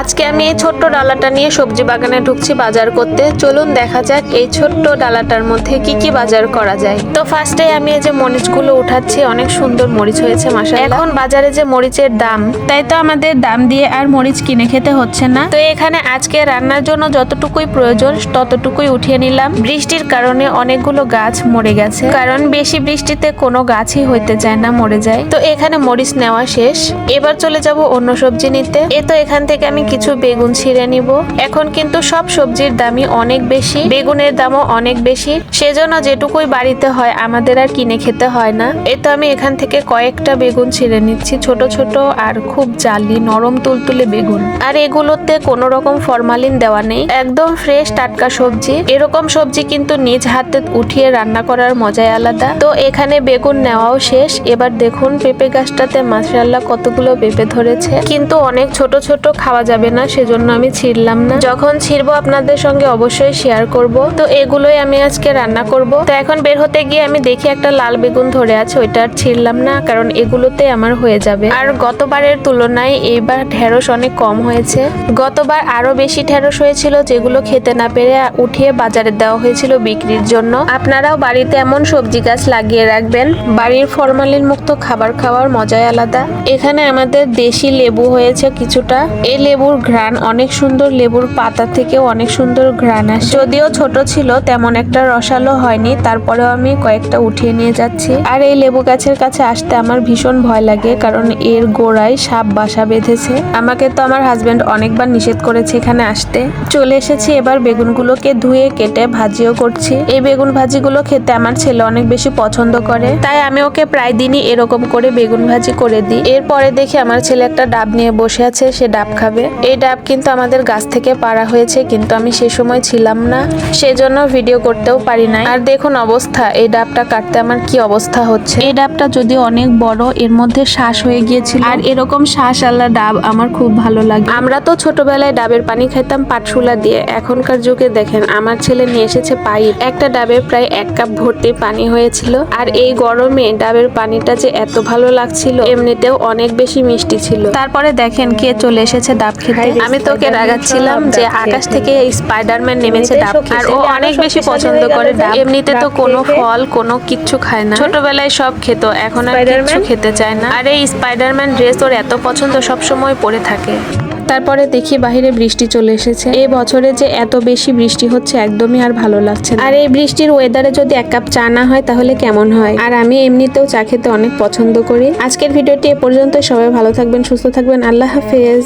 আজকে আমি এই ছোট্ট ডালাটা নিয়ে সবজি বাগানে ঢুকছি বাজার করতে। চলুন দেখা যাক এই ছোট্ট ডালাটার মধ্যে কি কি বাজার করা যায়। তো ফার্স্টে আমি এই যে মরিচগুলো উঠাচ্ছি, অনেক সুন্দর মরিচ হয়েছে মাসা এখন বাজারে যে মরিচের দাম, তাই তো আমাদের দাম দিয়ে আর মরিচ কিনে খেতে হচ্ছে না। তো এখানে আজকে রান্নার জন্য যতটুকুই প্রয়োজন, ততটুকুই উঠিয়ে নিলাম। বৃষ্টির কারণে অনেকগুলো গাছ মরে গেছে। কারণ বেশি বৃষ্টিতে কোনো গাছই হইতে চায় না, মরে যায়। তো এখানে মরিচ নেওয়া শেষ। এবার চলে যাব অন্য সবজি নিতে। এ তো এখান থেকে আমি কিছু বেগুন ছিঁড়ে নিব। এখন কিন্তু সব সবজির দামই অনেক বেশি, বেগুনের দামও অনেক বেশি। সেজন্য যেটুকুই বাড়িতে হয় আমাদের আর কিনে খেতে হয় না। এ তো আমি এখান থেকে কয়েকটা বেগুন ছিঁড়ে নিচ্ছি, ছোট ছোট আর খুব জালি, নরম তুলতুলে বেগুন। আর এগুলোতে কোনো রকম ফরমালিন দেওয়া নেই, একদম ফ্রেশ টাটকা সবজি। এরকম সবজি কিন্তু নিজ হাতে উঠিয়ে রান্না করার মজাই আলাদা। তো এখানে বেগুন নেওয়াও শেষ। এবার দেখুন পেঁপে গাছটাতে মাশাআল্লাহ কতগুলো পেঁপে ধরেছে। কিন্তু অনেক ছোট ছোট খাওয়া যাবে না, সেজন্য আমি ছিঁড়লাম না। যখন ছিঁড়বো আপনাদের সঙ্গে অবশ্যই শেয়ার করব। তো এগুলোই আমি আজকে রান্না করব। তো এখন বের হতে গিয়ে আমি দেখি একটা লাল বেগুন ধরে আছে, ওইটা আর ছিঁড়লাম না, কারণ এগুলোতে আমার হয়ে যাবে। আর গতবারের তুলনায় এইবার ঢেঁড়স অনেক কম হয়েছে। গতবার আরও বেশি ঢেঁড়স হয়েছিল, যেগুলো খেতে না পেরে উঠিয়ে বাজারে দেওয়া হয়েছিল বিক্রির জন্য। আপনারাও বাড়িতে এমন সবজি গাছ লাগিয়ে রাখবেন। বাড়ির ফরমালিন মুক্ত খাবার খাওয়ার মজাই আলাদা। এখানে আমাদের দেশি লেবু হয়েছে কিছুটা। এই লেবুর ঘ্রাণ, অনেক সুন্দর লেবুর পাতা থেকে অনেক সুন্দর ঘ্রাণ আসে। যদিও ছোট ছিল, তেমন একটা রসালো হয়নি, তারপরেও আমি কয়েকটা উঠিয়ে নিয়ে যাচ্ছি। আর এই লেবু গাছের কাছে আসতে আমার ভীষণ ভয় লাগে, কারণ এর গোড়ায় সাপ বাসা বেঁধেছে। আমাকে তো আমার হাজব্যান্ড অনেকবার নিষেধ করেছে এখানে আসতে। চলে এসেছি, এবার বেগুনগুলোকে ধুয়ে কেটে ভাজিও করছি। এই বেগুন ভাজিগুলো খেতে আমার ছেলে অনেক বেশি পছন্দ করে। তাই আমি ওকে প্রায় দিনই এরকম করে বেগুন ভাজি করে দিই। এরপরে দেখি আমার ছেলে একটা ডাব নিয়ে বসে আছে, সে ডাব খাবে। এই ডাব কিন্তু আমাদের গাছ থেকে পাড়া হয়েছে কিন্তু আমি সে সময় ছিলাম না। সেজন্য ভিডিও করতেও পারি না আর দেখুন অবস্থা এই ডাবটা কাটতে আমার কি অবস্থা হচ্ছে? এই ডাবটা যদি অনেক বড় এর মধ্যে শ্বাস হয়ে গিয়েছিল। আর এরকম শ্বাস আল্লাহ ডাব আমার খুব ভালো লাগে। আমরা তো ছোটবেলায় ডাবের পানি খাইতাম পাটশুলা দিয়ে। এখনকার যুগে দেখেন আমার ছেলে নিয়ে এসেছে পাইপ। একটা ডাবে প্রায় এক কাপ ভর্তি পানি হয়েছিল। আর এই গরমে ডাবের পানিটা যে এত ভালো লাগছিল এমনিতেও অনেক বেশি মিষ্টি ছিল। তারপরে দেখেন কে চলে এসেছে ডাব খেতে। আমি তোকে রাগাচ্ছিলাম যে আকাশ থেকে এই স্পাইডারম্যান নেমেছে ডাব আর ও অনেক বেশি পছন্দ করে ডাব এমনিতে তো কোনো ফল কোনো কিচ্ছু খায় না। ছোটবেলায় সব খেত এখন আর কিচ্ছু খেতে চায় না। আর এই স্পাইডারম্যান ড্রেস ওর এত পছন্দ সব সময় পরে থাকে। তারপরে দেখি বাইরে বৃষ্টি চলে এসেছে। এই বছরে যে এত বেশি বৃষ্টি হচ্ছে একদমই আর ভালো লাগছে না। আর এই বৃষ্টির ওয়েদারে যদি এক কাপ চা না হয় তাহলে কেমন হয়? আর আমি এমনিতেও চা খেতে অনেক পছন্দ করি। আজকের ভিডিওটি এ পর্যন্ত সবাই ভালো থাকবেন সুস্থ থাকবেন। আল্লাহ হাফেজ।